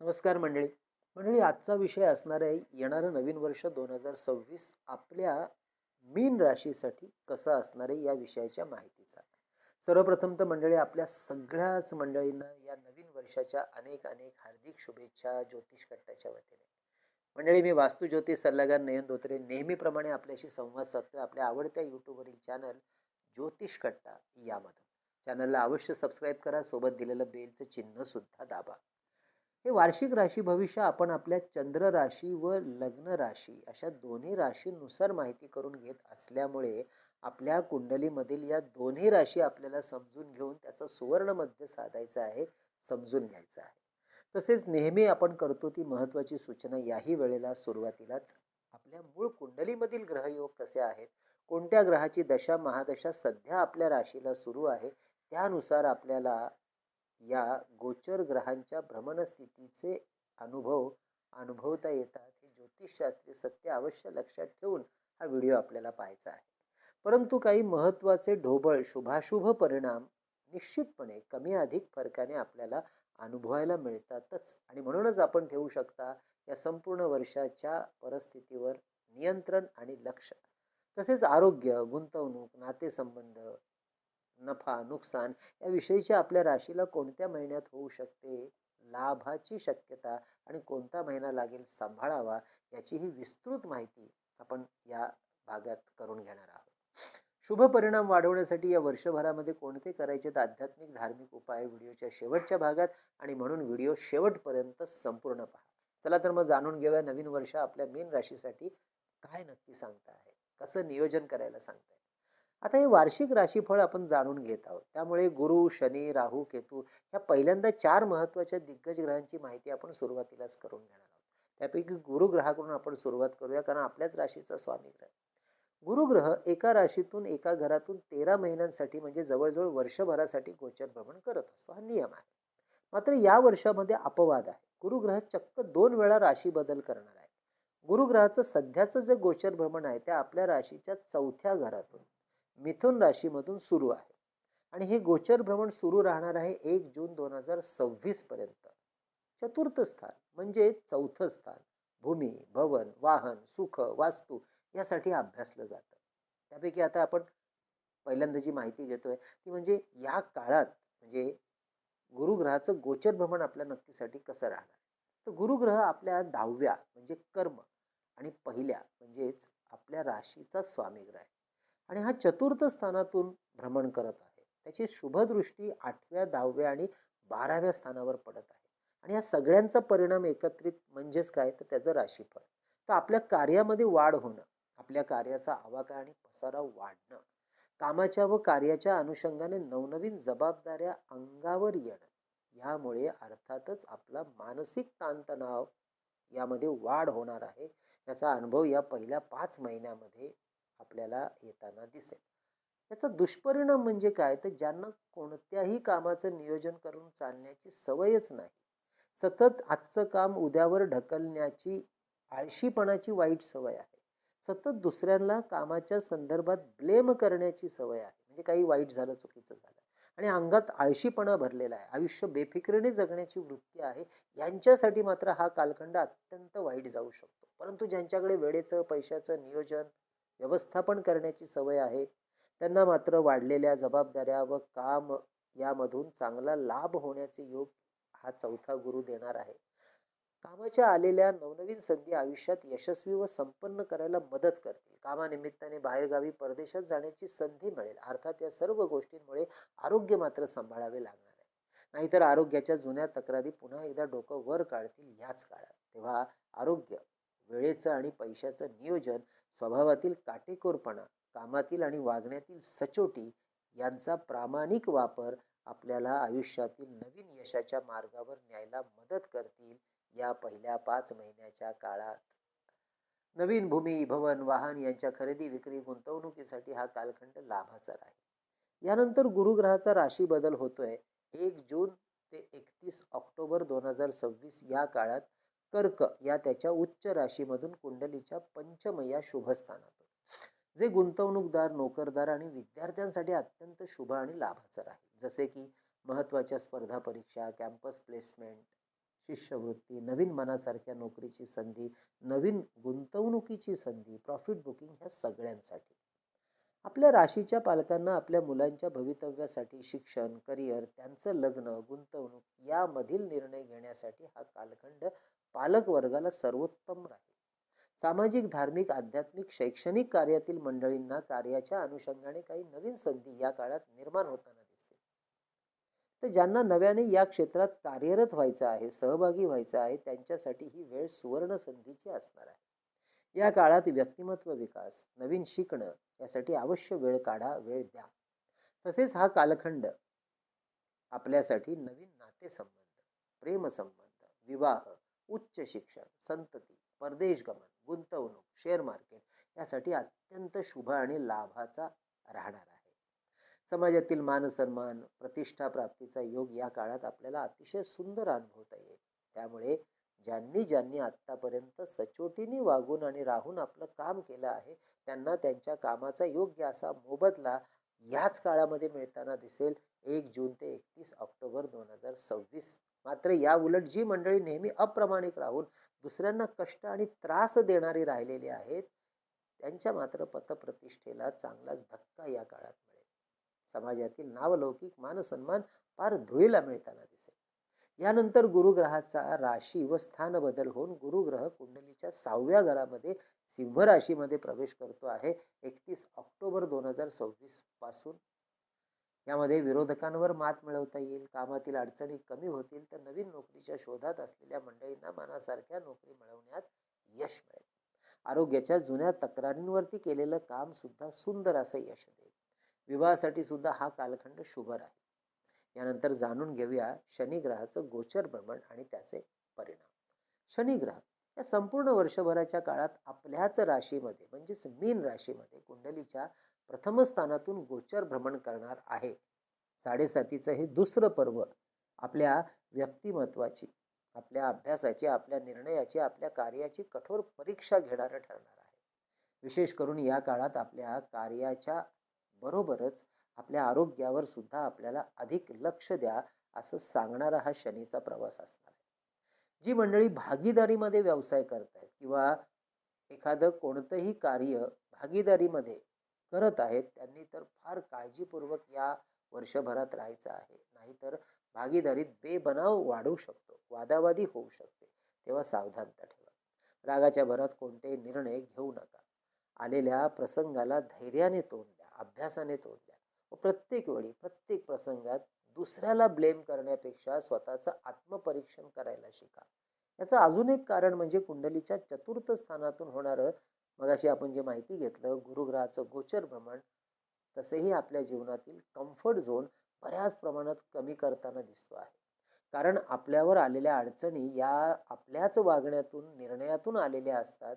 नमस्कार मंडळी. मंडळी आजचा विषय असणार आहे येणारं नवीन वर्ष दोन हजार सव्वीस आपल्या मीन राशीसाठी कसं असणार आहे या विषयाच्या माहितीचा. सर्वप्रथम तर मंडळी आपल्या सगळ्याच मंडळींना या नवीन वर्षाच्या अनेक अनेक हार्दिक शुभेच्छा ज्योतिष कट्टाच्या वतीने. मंडळी मी वास्तू ज्योतिष सल्लागार नयन धोत्रे नेहमीप्रमाणे आपल्याशी संवाद साधतोय. आपल्या आवडत्या यूट्यूबवरील चॅनल ज्योतिष कट्टा यामधून. चॅनलला अवश्य सबस्क्राईब करा सोबत दिलेलं बेलचं चिन्ह सुद्धा दाबा. हे वार्षिक राशी भविष्य आपण आपल्या चंद्र राशी व लग्न राशी अशा दोन्ही राशीनुसार माहिती करून घेत असल्यामुळे आपल्या कुंडलीमधील या दोन्ही राशी आपल्याला समजून घेऊन त्याचं सुवर्ण मध्य साधायचं आहे समजून घ्यायचं आहे. तसेच नेहमी आपण करतो ती महत्त्वाची सूचना याही वेळेला सुरुवातीलाच. आपल्या मूळ कुंडलीमधील ग्रहयोग कसे आहेत? कोणत्या ग्रहाची दशा महादशा सध्या आपल्या राशीला सुरू आहे? त्यानुसार आपल्याला या गोचर ग्रहांच्या भ्रमणस्थितीचे अनुभव अनुभवता येतात हे ज्योतिषशास्त्रीय सत्य अवश्य लक्षात ठेवून हा व्हिडिओ आपल्याला पाहायचा आहे. परंतु काही महत्त्वाचे ढोबळ शुभाशुभ परिणाम निश्चितपणे कमी अधिक फरकाने आपल्याला अनुभवायला मिळतातच. आणि म्हणूनच आपण ठेवू शकता या संपूर्ण वर्षाच्या परिस्थितीवर नियंत्रण आणि लक्ष. तसेच आरोग्य गुंतवणूक नातेसंबंध नफा नुकसान याविषयीची आपल्या राशीला कोणत्या महिन्यात होऊ शकते? लाभाची शक्यता आणि कोणता महिना लागेल सांभाळावा याची ही विस्तृत माहिती आपण या भागात करून घेणार आहोत. शुभ परिणाम वाढवण्यासाठी या वर्षभरामध्ये कोणते करायचे? आध्यात्मिक धार्मिक उपाय व्हिडिओच्या शेवटच्या भागात आणि म्हणून व्हिडिओ शेवटपर्यंत संपूर्ण पहा. चला तर मग जाणून घेऊया नवीन वर्ष आपल्या मीन राशीसाठी काय नक्की सांगता आहे? कसं नियोजन करायला सांगताय आता हे वार्षिक राशीफळ आपण जाणून घेत आहोत. त्यामुळे गुरु शनी राहू केतू ह्या पहिल्यांदा चार महत्त्वाच्या दिग्गज ग्रहांची माहिती आपण सुरुवातीलाच करून घेणार आहोत. त्यापैकी गुरुग्रहाकडून आपण सुरुवात करूया कारण आपल्याच राशीचा स्वामी ग्रह. गुरुग्रह एका राशीतून एका घरातून तेरा महिन्यांसाठी म्हणजे जवळजवळ वर्षभरासाठी गोचर भ्रमण करत असतो. हा नियम आहे. मात्र या वर्षामध्ये अपवाद आहे. गुरुग्रह चक्क दोन वेळा राशी बदल करणार आहे. गुरुग्रहाचं सध्याचं जे गोचर भ्रमण आहे ते आपल्या राशीच्या चौथ्या घरातून मिथुन राशीमधून सुरू आहे. आणि हे गोचर भ्रमण सुरू राहणार आहे एक जून दोन हजार सव्वीस पर्यंत. चतुर्थ स्थान म्हणजे चौथं स्थान. भूमी भवन वाहन सुख वास्तू यासाठी अभ्यासलं जातं. त्यापैकी आता आपण पहिल्यांदा जी माहिती घेतोय ती म्हणजे या काळात म्हणजे गुरुग्रहाचं गोचर भ्रमण आपल्या नक्कीसाठी कसं राहणार? तर गुरुग्रह आपल्या दहाव्या म्हणजे कर्म आणि पहिल्या म्हणजेच आपल्या राशीचा स्वामी ग्रह आहे. आणि हा चतुर्थ स्थानातून भ्रमण करत आहे. त्याची शुभदृष्टी आठव्या दहाव्या आणि बाराव्या स्थानावर पडत आहे. आणि या सगळ्यांचा परिणाम एकत्रित म्हणजेच काय? तर त्याचं राशीफळ. तर आपल्या कार्यामध्ये वाढ होणं आपल्या कार्याचा आवाका आणि पसारा वाढणं कामाच्या व कार्याच्या अनुषंगाने नवनवीन जबाबदाऱ्या अंगावर येणं यामुळे अर्थातच आपला मानसिक ताणतणाव यामध्ये वाढ होणार आहे. याचा अनुभव या पहिल्या पाच महिन्यामध्ये आपल्याला येताना दिसेल. याचा दुष्परिणाम म्हणजे काय? तर ज्यांना कोणत्याही कामाचं नियोजन करून चालण्याची सवयच नाही. सतत आजचं काम उद्यावर ढकलण्याची आळशीपणाची वाईट सवय आहे. सतत दुसऱ्यांना कामाच्या संदर्भात ब्लेम करण्याची सवय आहे. म्हणजे काही वाईट झालं चुकीचं झालं. आणि अंगात आळशीपणा भरलेला आहे. आयुष्य बेफिक्रीने जगण्याची वृत्ती आहे. यांच्यासाठी मात्र हा कालखंड अत्यंत वाईट जाऊ शकतो. परंतु ज्यांच्याकडे वेळेचं पैशाचं नियोजन व्यवस्थापन करण्याची सवय आहे. त्यांना मात्र वाढलेल्या जबाबदाऱ्या व काम यामधून चांगला लाभ होण्याचे योग हा चौथा गुरु देणार आहे. कामाच्या आलेल्या नवनवीन संधी आयुष्यात यशस्वी व संपन्न करायला मदत करतील. कामानिमित्ताने बाहेरगावी परदेशात जाण्याची संधी मिळेल. अर्थात या सर्व गोष्टींमुळे आरोग्य मात्र सांभाळावे लागणार आहे. नाहीतर आरोग्याच्या जुन्या तक्रारी पुन्हा एकदा डोकं वर काढतील याच काळात. तेव्हा आरोग्य वेळेचं आणि पैशाचं नियोजन स्वभावातील काटेकोरपणा कामातील आणि वागण्यातील सचोटी यांचा प्रामाणिक वापर आपल्याला आयुष्यातील नवीन यशाच्या मार्गावर न्यायला मदत करतील या पहिल्या पाच महिन्याच्या काळात. नवीन भूमी भवन वाहन यांच्या खरेदी विक्री गुंतवणुकीसाठी हा कालखंड लाभाचा राहील. यानंतर गुरुग्रहाचा राशी बदल होतोय. एक जून ते एकतीस ऑक्टोबर दोन हजार सव्वीस या काळात कर्क या त्याच्या उच्च राशीमधून कुंडलीच्या पंचम या शुभस्थानातून. जे गुंतवणूकदार नोकरदार आणि विद्यार्थ्यांसाठी अत्यंत शुभ आणि लाभाचं राहील. जसे की महत्त्वाच्या स्पर्धा परीक्षा कॅम्पस प्लेसमेंट शिष्यवृत्ती नवीन मनासारख्या नोकरीची संधी नवीन गुंतवणुकीची संधी प्रॉफिट बुकिंग ह्या सगळ्यांसाठी. आपल्या राशीच्या पालकांना आपल्या मुलांच्या भवितव्यासाठी शिक्षण करिअर त्यांचं लग्न गुंतवणूक यामधील निर्णय घेण्यासाठी हा कालखंड पालक वर्गाला सर्वोत्तम राहील. सामाजिक धार्मिक आध्यात्मिक शैक्षणिक कार्यातील मंडळींना कार्याच्या अनुषंगाने काही नवीन संधी या काळात निर्माण होताना दिसतील. तर ज्यांना नव्याने या क्षेत्रात कार्यरत व्हायचं आहे सहभागी व्हायचं आहे त्यांच्यासाठी ही वेळ सुवर्ण संधीची असणार आहे. या काळात व्यक्तिमत्व विकास नवीन शिकणं यासाठी अवश्य वेळ काढा वेळ द्या. तसेच हा कालखंड आपल्यासाठी नवीन नातेसंबंध प्रेमसंबंध विवाह उच्च शिक्षण संतती परदेश गमन गुंतवणूक शेअर मार्केट यासाठी अत्यंत शुभ आणि लाभाचा राहणार आहे. समाजातील मानसन्मान प्रतिष्ठा प्राप्तीचा योग या काळात आपल्याला अतिशय सुंदर अनुभवता येईल. त्यामुळे ज्यांनी ज्यांनी आत्तापर्यंत सचोटीने वागून आणि राहून आपलं काम केलं आहे त्यांना त्यांच्या कामाचा योग्य असा मोबदला याच काळामध्ये मिळताना दिसेल. एक जून ते एकतीस ऑक्टोबर दोन हजार सव्वीस. मात्र या उलट जी मंडळी नेहमी अप्रमाणिक राहून दुसऱ्यांना कष्ट आणि त्रास देणारी राहिलेली आहेत त्यांच्या मात्र पतप्रतिष्ठेला चांगलाच धक्का या काळात मिळेल. समाजातील नावलौकिक मानसन्मान फार धुळीला मिळताना दिसेल. यानंतर गुरुग्रहाचा राशी व स्थान बदल होऊन गुरुग्रह कुंडलीच्या सहाव्या घरामध्ये सिंह राशीमध्ये प्रवेश करतो आहे. एकतीस ऑक्टोबर दोन हजार सव्वीसपासून यामध्ये विरोधकांवर मात मिळवता येईल कामातील अडचणी कमी होतील तर नवीन नोकरीच्या शोधात असलेल्या मंडळींना मनासारख्या नोकरी मिळवण्यात यश मिळेल. आरोग्याच्या जुन्या तक्रारींवरती केलेलं काम सुद्धा सुंदर असं यश देईल. विवाहासाठी सुद्धा हा कालखंड शुभ राहील. यानंतर जाणून घेऊया शनिग्रहाचं गोचर भ्रमण आणि त्याचे परिणाम. शनिग्रह या संपूर्ण वर्षभराच्या काळात आपल्याच राशीमध्ये म्हणजेच मीन राशीमध्ये कुंडलीच्या प्रथम स्थानातून गोचर भ्रमण करणार आहे. साडेसातीचं हे दुसरं पर्व आपल्या व्यक्तिमत्वाची आपल्या अभ्यासाची आपल्या निर्णयाची आपल्या कार्याची कठोर परीक्षा घेणारं ठरणार आहे. विशेष करून या काळात आपल्या कार्याच्या बरोबरच आपल्या आरोग्यावर सुद्धा आपल्याला अधिक लक्ष द्या असं सांगणारा हा शनीचा प्रवास असणार आहे. जी मंडळी भागीदारीमध्ये व्यवसाय करत आहेत किंवा एखादं कोणतंही कार्य भागीदारीमध्ये करत आहेत त्यांनी तर फार काळजीपूर्वक या वर्षभरात राहायचं आहे. नाहीतर भागीदारीत बेबनाव वाढू शकतो वादावादी होऊ शकते. तेव्हा सावधानता ठेवा. रागाच्या भरात कोणतेही निर्णय घेऊ नका. आलेल्या प्रसंगाला धैर्याने तोंड द्या अभ्यासाने तोंड द्या. व प्रत्येक वेळी प्रत्येक प्रसंगात दुसऱ्याला ब्लेम करण्यापेक्षा स्वतःचं आत्मपरीक्षण करायला शिका. याचं अजून एक कारण म्हणजे कुंडलीच्या चतुर्थ स्थानातून होणारं मगाशी आपण जे माहिती घेतलं गुरुग्रहाचं गोचर भ्रमण तसेही आपल्या जीवनातील कम्फर्ट झोन बऱ्याच प्रमाणात कमी करताना दिसतो आहे. कारण आपल्यावर आलेल्या अडचणी या आपल्याच वागण्यातून निर्णयातून आलेल्या असतात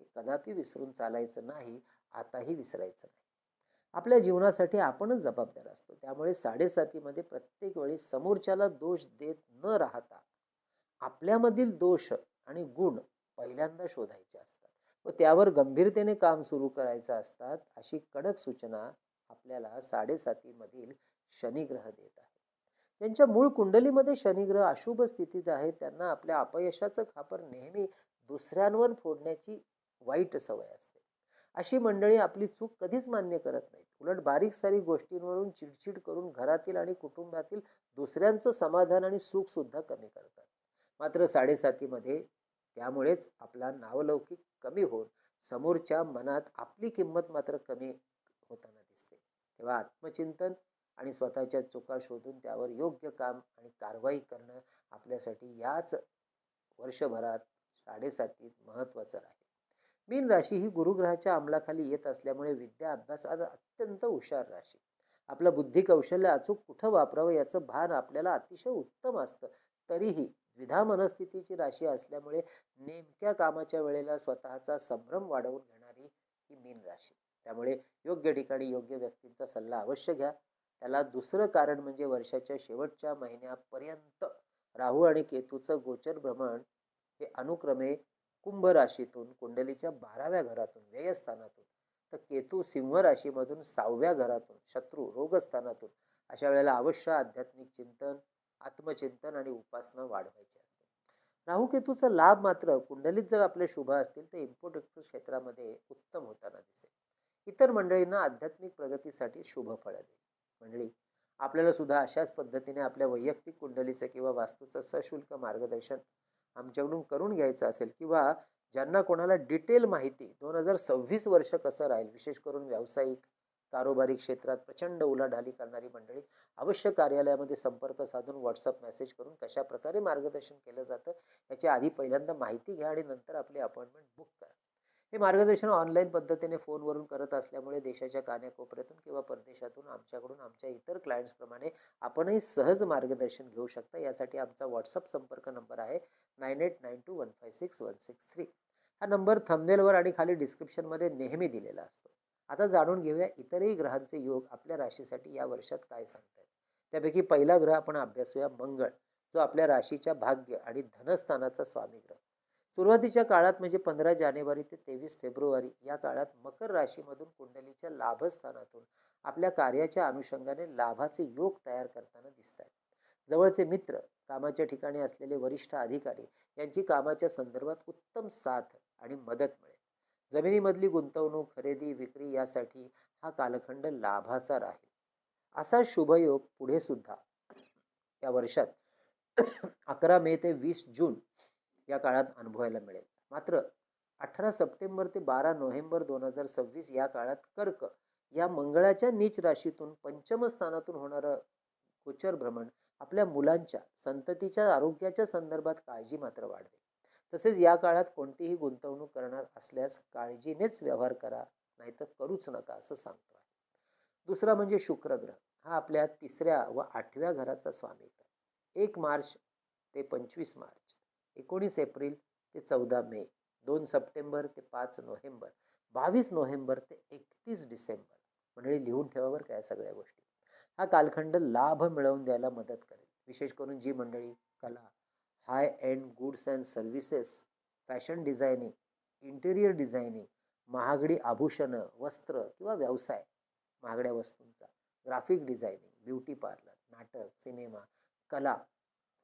हे कदापि विसरून चालायचं नाही आताही विसरायचं नाही. आपल्या जीवनासाठी आपणच जबाबदार असतो. त्यामुळे साडेसातीमध्ये प्रत्येक वेळी समोरच्याला दोष देत न राहता आपल्यामधील दोष आणि गुण पहिल्यांदा शोधायचे असतात. व त्यावर गंभीरतेने काम सुरू करायचं असतात अशी कडक सूचना आपल्याला साडेसातीमधील शनिग्रह देत आहे. त्यांच्या मूळ कुंडलीमध्ये शनिग्रह अशुभ स्थितीत आहे त्यांना आपल्या अपयशाचं खापर नेहमी दुसऱ्यांवर फोडण्याची वाईट सवय असते. अशी मंडळी आपली चूक कधीच मान्य करत नाहीत. उलट बारीक सारीक गोष्टींवरून चिडचिड करून घरातील आणि कुटुंबातील दुसऱ्यांचं समाधान आणि सुखसुद्धा कमी करतात. मात्र साडेसातीमध्ये त्यामुळेच आपला नावलौकिक कमी होऊन समोरच्या मनात आपली किंमत मात्र कमी होताना दिसते. तेव्हा आत्मचिंतन आणि स्वतःच्या चुका शोधून त्यावर योग्य काम आणि कारवाई करणं आपल्यासाठी याच वर्षभरात साडेसातीत महत्त्वाचं राहील. मीन राशी ही गुरुग्रहाच्या अंमलाखाली येत असल्यामुळे विद्या अभ्यासात अत्यंत हुशार राशी. आपलं बुद्धी कौशल्य अचूक कुठं वापरावं याचं भान आपल्याला अतिशय उत्तम असतं. तरीही द्विधा मनस्थितीची राशी असल्यामुळे नेमक्या कामाच्या वेळेला स्वतःचा संभ्रम वाढवून घेणारी ही मीन राशी. त्यामुळे योग्य ठिकाणी योग्य व्यक्तींचा सल्ला अवश्य घ्या. त्याला दुसरं कारण म्हणजे वर्षाच्या शेवटच्या महिन्यापर्यंत राहू आणि केतूचं गोचर भ्रमण हे अनुक्रमे कुंभ राशीतून कुंडलीच्या बाराव्या घरातून व्ययस्थानातून तर केतू सिंह राशीमधून सहाव्या घरातून शत्रू रोगस्थानातून अशा वेळेला अवश्य आध्यात्मिक चिंतन आत्मचिंतन आणि उपासना वाढवायची असते. राहुकेतूचा लाभ मात्र कुंडलीत जर आपले शुभ असतील तर इम्पोर्ट एक्सपोर्ट क्षेत्रामध्ये उत्तम होताना दिसेल. इतर मंडळींना आध्यात्मिक प्रगतीसाठी शुभ फळ देईल. मंडळी आपल्याला सुद्धा अशाच पद्धतीने आपल्या वैयक्तिक कुंडलीचं किंवा वास्तूचं सशुल्क मार्गदर्शन आमच्याकडून करून घ्यायचं असेल किंवा ज्यांना कोणाला डिटेल माहिती दोन हजार सव्वीस वर्ष कसं राहील विशेष करून व्यावसायिक कारोबारी क्षेत्रात प्रचंड उलाढाली करणारी मंडळी अवश्य कार्यालयामध्ये संपर्क साधून व्हॉट्सअप मेसेज करून कशा प्रकारे मार्गदर्शन केलं जातं याची आधी पहिल्यांदा माहिती घ्या आणि नंतर आपली अपॉइंटमेंट बुक करा. हे मार्गदर्शन ऑनलाईन पद्धतीने फोनवरून करत असल्यामुळे देशाच्या कान्याकोपऱ्यातून किंवा परदेशातून आमच्याकडून आमच्या इतर क्लायंट्सप्रमाणे आपणही सहज मार्गदर्शन घेऊ शकता. यासाठी आमचा व्हॉट्सअप संपर्क नंबर आहे nine eight nine two one five six one six three हा नंबर थंबनेलवर आणि खाली डिस्क्रिप्शनमध्ये नेहमी दिलेला असतो. आता जाणून घेऊया इतरही ग्रहांचे योग आपल्या राशीसाठी या वर्षात काय सांगतात त्यापैकी पहिला ग्रह आपण अभ्यासूया मंगळ जो आपल्या राशीच्या भाग्य आणि धनस्थानाचा स्वामी ग्रह. सुरुवातीच्या काळात म्हणजे पंधरा जानेवारी ते तेवीस फेब्रुवारी या काळात मकर राशीमधून कुंडलीच्या लाभस्थानातून आपल्या कार्याच्या अनुषंगाने लाभाचे योग तयार करताना दिसत आहेत जवळचे मित्र कामाच्या ठिकाणी असलेले वरिष्ठ अधिकारी यांची कामाच्या संदर्भात उत्तम साथ आणि मदत मिळेल जमिनीमधली गुंतवणूक खरेदी विक्री यासाठी हा कालखंड लाभाचा राहील. असा शुभयोग पुढे सुद्धा. या वर्षात अकरा मे ते वीस जून या काळात अनुभवायला मिळेल. मात्र अठरा सप्टेंबर ते बारा नोव्हेंबर दोन हजार सव्वीस या काळात कर्क या मंगळाच्या नीच राशीतून पंचमस्थानातून होणारं गोचर भ्रमण आपल्या मुलांच्या संततीच्या आरोग्याच्या संदर्भात काळजी मात्र वाढवेल. तसेच या काळात कोणतीही गुंतवणूक करणार असल्यास काळजीनेच व्यवहार करा नाहीतर करूच नका असं सांगतो आहे दुसरा म्हणजे शुक्र ग्रह. हा आपल्या तिसऱ्या व आठव्या घराचा स्वामी एक मार्च ते पंचवीस मार्च. एकोणीस एप्रिल ते चौदा मे. दोन सप्टेंबर ते पाच नोव्हेंबर. बावीस नोव्हेंबर ते एकतीस डिसेंबर. म्हणजे लिहून ठेवावर काय सगळ्या गोष्टी. हा कालखंड लाभ मिळवून द्यायला मदत करेल. विशेष करून जी मंडळी कला high end goods and services fashion designing interior designing महागडी आभूषणं वस्त्र किंवा व्यवसाय महागड्या वस्तूंचा ग्राफिक डिझायनिंग ब्युटी पार्लर नाटक सिनेमा कला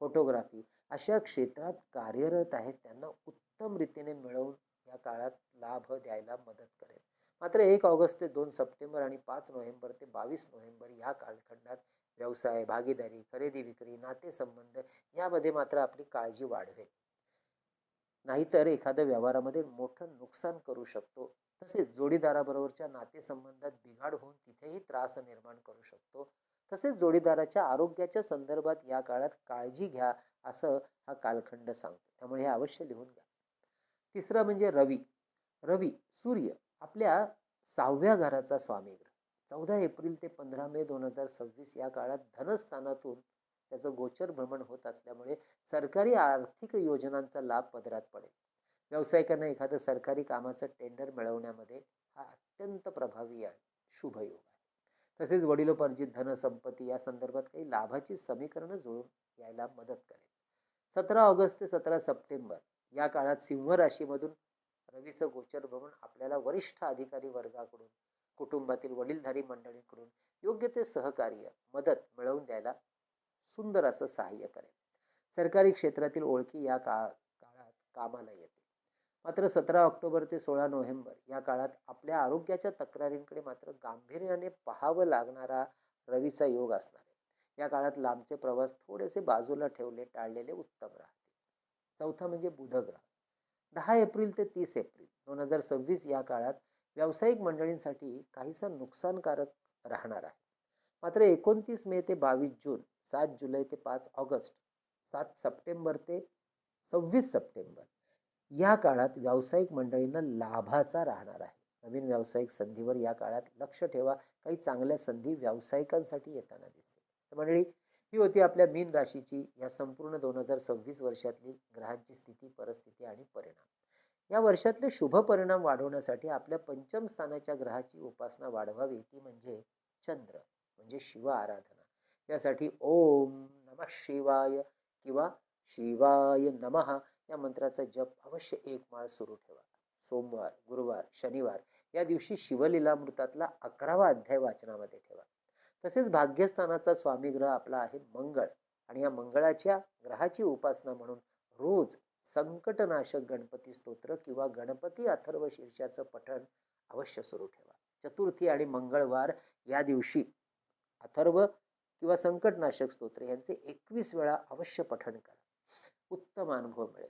फोटोग्राफी अशा क्षेत्रात कार्यरत आहेत. त्यांना उत्तम रीतीने मिळवून या काळात लाभ द्यायला मदत करेल. मात्र एक ऑगस्ट ते दोन सप्टेंबर आणि पाच नोव्हेंबर ते बावीस नोव्हेंबर या कालखंडात व्यवसाय भागीदारी खरेदी विक्री नातेसंबंध यामध्ये मात्र आपली काळजी वाढवेल. नाहीतर एखाद्या व्यवहारामध्ये मोठं नुकसान करू शकतो. तसेच जोडीदाराबरोबरच्या नातेसंबंधात बिघाड होऊन तिथेही त्रास निर्माण करू शकतो. तसेच जोडीदाराच्या आरोग्याच्या संदर्भात या काळात काळजी घ्या असं हा कालखंड सांगतो. त्यामुळे हे अवश्य लिहून घ्या. तिसरं म्हणजे रवी. रवी सूर्य आपल्या सहाव्या घराचा स्वामी ग्रह. चौदा एप्रिल ते पंधरा मे दोन हजार सव्वीस या काळात धनस्थानातून त्याचं गोचर भ्रमण होत असल्यामुळे सरकारी आर्थिक योजनांचा लाभ पदरात पडेल. व्यावसायिकांना एखादं सरकारी कामाचं टेंडर मिळवण्यामध्ये हा अत्यंत प्रभावी आहे शुभयोग आहे. तसेच वडिलोपार्जित धनसंपत्ती या संदर्भात काही लाभाची समीकरणं जुळून यायला मदत करेल. सतरा ऑगस्ट ते सतरा सप्टेंबर या काळात सिंह राशीमधून रवीचं गोचर भ्रमण आपल्याला वरिष्ठ अधिकारी वर्गाकडून कुटुंबातील वडीलधारी मंडळींकडून योग्य ते सहकार्य मदत मिळवून द्यायला सुंदर असं सहाय्य करेल. सरकारी क्षेत्रातील ओळखी या का काळात कामाला येते मात्र सतरा ऑक्टोबर ते सोळा नोव्हेंबर या काळात आपल्या आरोग्याच्या तक्रारींकडे मात्र गांभीर्याने पाहावं लागणारा रवीचा योग असणार आहे. या काळात लांबचे प्रवास थोडेसे बाजूला ठेवले टाळलेले उत्तम राहते चौथा म्हणजे बुधग्रह. दहा एप्रिल ते तीस एप्रिल दोन हजार सव्वीस या काळात व्यावसायिक मंडळींसाठी काहीसा नुकसानकारक राहणार आहे. मात्र एकोणतीस मे ते बावीस जून सात जुलै ते पाच ऑगस्ट सात सप्टेंबर ते सव्वीस सप्टेंबर या काळात व्यावसायिक मंडळींना लाभाचा राहणार आहे. नवीन व्यावसायिक संधीवर या काळात लक्ष ठेवा. काही चांगल्या संधी व्यावसायिकांसाठी येताना दिसते मंडळी ही होती आपल्या मीन राशीची या संपूर्ण दोन हजार सव्वीस वर्षातली ग्रहांची स्थिती परिस्थिती आणि परिणाम. या वर्षातले शुभ परिणाम वाढवण्यासाठी आपल्या पंचम स्थानाच्या ग्रहाची उपासना वाढवावी ती म्हणजे चंद्र म्हणजे शिव आराधना. यासाठी ओम नम शिवाय किंवा शिवाय नमः या मंत्राचा जप अवश्य एक माळ सुरू ठेवा. सोमवार गुरुवार शनिवार या दिवशी शिवलीलामृतातला अकरावा अध्याय वाचनामध्ये ठेवा. तसेच भाग्यस्थानाचा स्वामी ग्रह आपला आहे मंगळ आणि या मंगळाच्या ग्रहाची उपासना म्हणून रोज संकटनाशक गणपती स्तोत्र किंवा गणपती अथर्व शीर्षाचं पठण अवश्य सुरू ठेवा. चतुर्थी आणि मंगळवार या दिवशी अथर्व किंवा संकटनाशक स्तोत्र यांचे एकवीस वेळा अवश्य पठण करा. उत्तम अनुभव मिळेल.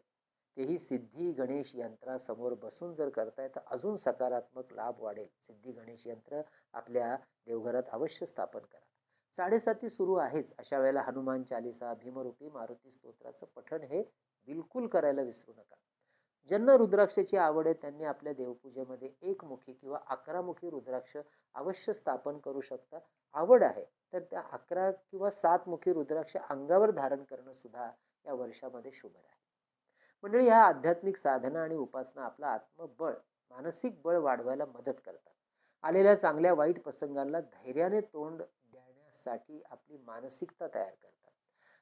तेही सिद्धी गणेश यंत्रासमोर बसून जर करताय तर अजून सकारात्मक लाभ वाढेल. सिद्धी गणेश यंत्र आपल्या देवघरात अवश्य स्थापन करा. साडेसाती सुरू आहेच. अशा वेळेला हनुमान चालिसा भीमरूपी मारुती स्तोत्राचं पठण हे बिलकुल करायला विसरू नका. ज्यांना रुद्राक्षाची आवड आहे त्यांनी आपल्या देवपूजेमध्ये एकमुखी किंवा अकरामुखी रुद्राक्ष अवश्य स्थापन करू शकता. आवड आहे तर त्या अकरा किंवा सातमुखी रुद्राक्ष अंगावर धारण करणं सुद्धा या वर्षामध्ये शुभ आहे मंडळी ह्या आध्यात्मिक साधना आणि उपासना आपला आत्मबळ मानसिक बळ वाढवायला मदत करतात. आलेल्या चांगल्या वाईट प्रसंगांना धैर्याने तोंड देण्यासाठी आपली मानसिकता तयार करतात.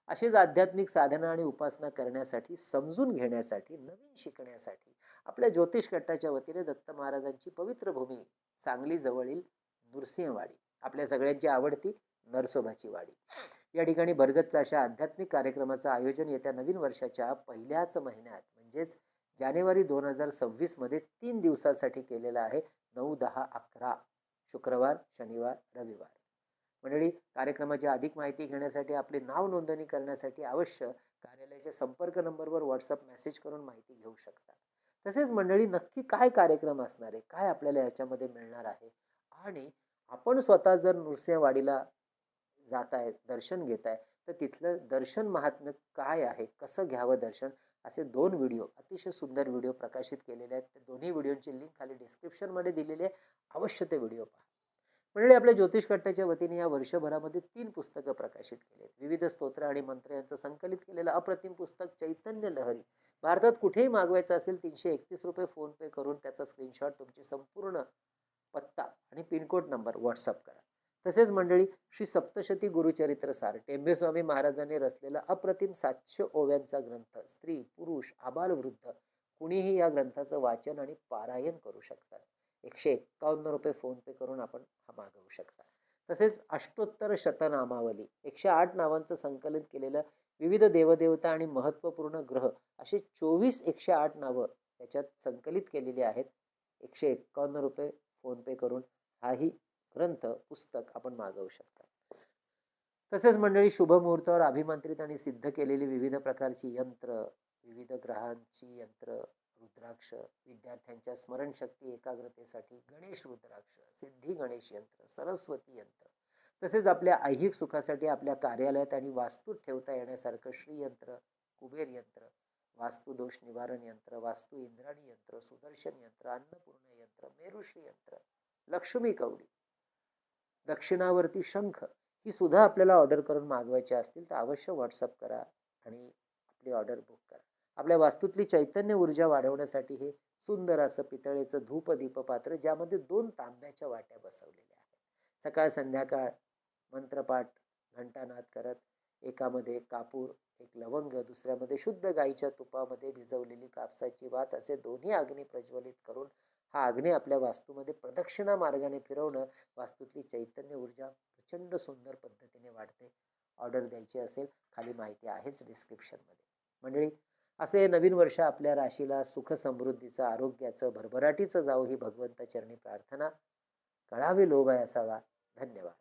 अशीच आध्यात्मिक साधना आणि उपासना करण्यासाठी समजून घेण्यासाठी नवीन शिकण्यासाठी आपल्या ज्योतिष गटाच्या वतीने दत्त महाराजांची पवित्र भूमी सांगली जवळील नृसिंहवाडी आपल्या सगळ्यांची आवडती नरसोबाची वाडी. या ठिकाणी भरगतचा अशा आध्यात्मिक कार्यक्रमाचं आयोजन येत्या नवीन वर्षाच्या पहिल्याच महिन्यात म्हणजेच जानेवारी दोन हजार सव्वीसमध्ये तीन दिवसासाठी केलेलं आहे नऊ दहा अकरा शुक्रवार शनिवार रविवार. मंडळी कार्यक्रमाची अधिक माहिती घेण्यासाठी आपली नाव नोंदणी करण्यासाठी अवश्य कार्यालयाच्या संपर्क नंबरवर व्हॉट्सअप मेसेज करून माहिती घेऊ शकता. तसेच मंडळी नक्की काय कार्यक्रम असणार आहे? काय आपल्याला याच्यामध्ये मिळणार आहे? आणि आपण स्वतः जर नृसिंहवाडीला जात आहे दर्शन घेत आहे तर तिथलं दर्शन महात्म्य काय आहे? कसं घ्यावं दर्शन? असे दोन व्हिडिओ अतिशय सुंदर व्हिडिओ प्रकाशित केलेले आहेत. त्या दोन्ही व्हिडिओची लिंक खाली डिस्क्रिप्शनमध्ये दिलेली आहे. अवश्य ते व्हिडिओ पहा. मंडळी आपल्या ज्योतिष कट्ट्याच्या वतीने या वर्षभरामध्ये तीन पुस्तकं प्रकाशित केली आहेत. विविध स्तोत्र आणि मंत्र यांचं संकलित केलेलं अप्रतिम पुस्तक चैतन्य लहरी. भारतात कुठेही मागवायचं असेल तीनशे एकतीस रुपये फोनपे करून त्याचा स्क्रीनशॉट तुमची संपूर्ण पत्ता आणि पिनकोड नंबर व्हॉट्सअप करा. तसेच मंडळी श्री सप्तशती गुरुचरित्र सार टेंबेस्वामी महाराजांनी रचलेला अप्रतिम सातशे ओव्यांचा ग्रंथ स्त्री पुरुष आबालवृद्ध कुणीही या ग्रंथाचं वाचन आणि पारायण करू शकतात. एकशे एक्कावन्न रुपये फोनपे करून आपण हा मागवू शकता. तसेच अष्टोत्तर शतनामावली एकशे आठ नावांचं संकलित केलेलं विविध देवदेवता आणि महत्त्वपूर्ण ग्रह असे चोवीस एकशे आठ नावं याच्यात संकलित केलेली आहेत. एकशे एक्कावन्न रुपये फोनपे करून हाही ग्रंथ पुस्तक आपण मागवू शकता. तसेच मंडळी शुभ मुहूर्तावर अभिमंत्रित आणि सिद्ध केलेली विविध प्रकारची यंत्र विविध ग्रहांची यंत्र रुद्राक्ष विद्यार्थ्यांच्या स्मरणशक्ती एकाग्रतेसाठी गणेश रुद्राक्ष सिद्धी गणेश यंत्र सरस्वती यंत्र तसेच आपल्या ऐहिक सुखासाठी आपल्या कार्यालयात आणि वास्तूत ठेवता येण्यासारखं श्रीयंत्र कुबेर यंत्र वास्तुदोष निवारण यंत्र वास्तू इंद्राणी यंत्र सुदर्शन यंत्र अन्नपूर्ण यंत्र मेरुश्री यंत्र लक्ष्मी कवडी दक्षिणावर्ती शंख ही सुद्धा आपल्याला ऑर्डर करून मागवायची असतील तर अवश्य व्हॉट्सअप करा आणि आपली ऑर्डर बुक करा. आपल्या वास्तूतली चैतन्य ऊर्जा वाढवण्यासाठी हे सुंदर असं पितळेचं धूप दीपपात्र ज्यामध्ये दोन तांब्याच्या वाट्या बसवलेल्या आहेत. सकाळ संध्याकाळ मंत्रपाठ घंटानाद करत एकामध्ये कापूर एक लवंग दुसऱ्यामध्ये शुद्ध गाईच्या तुपामध्ये भिजवलेली कापसाची वात असे दोन्ही अग्नी प्रज्वलित करून हा अग्नी आपल्या वास्तूमध्ये प्रदक्षिणा मार्गाने फिरवणं वास्तूतली चैतन्य ऊर्जा प्रचंड सुंदर पद्धतीने वाढते. ऑर्डर द्यायची असेल खाली माहिती आहेच डिस्क्रिप्शनमध्ये. मंडळी असे नवीन वर्ष आपल्या राशीला सुख समृद्धीचं आरोग्याचं भरभराटीचं जावं ही भगवंत चरणी प्रार्थना. कळावे लोभ असावा धन्यवाद.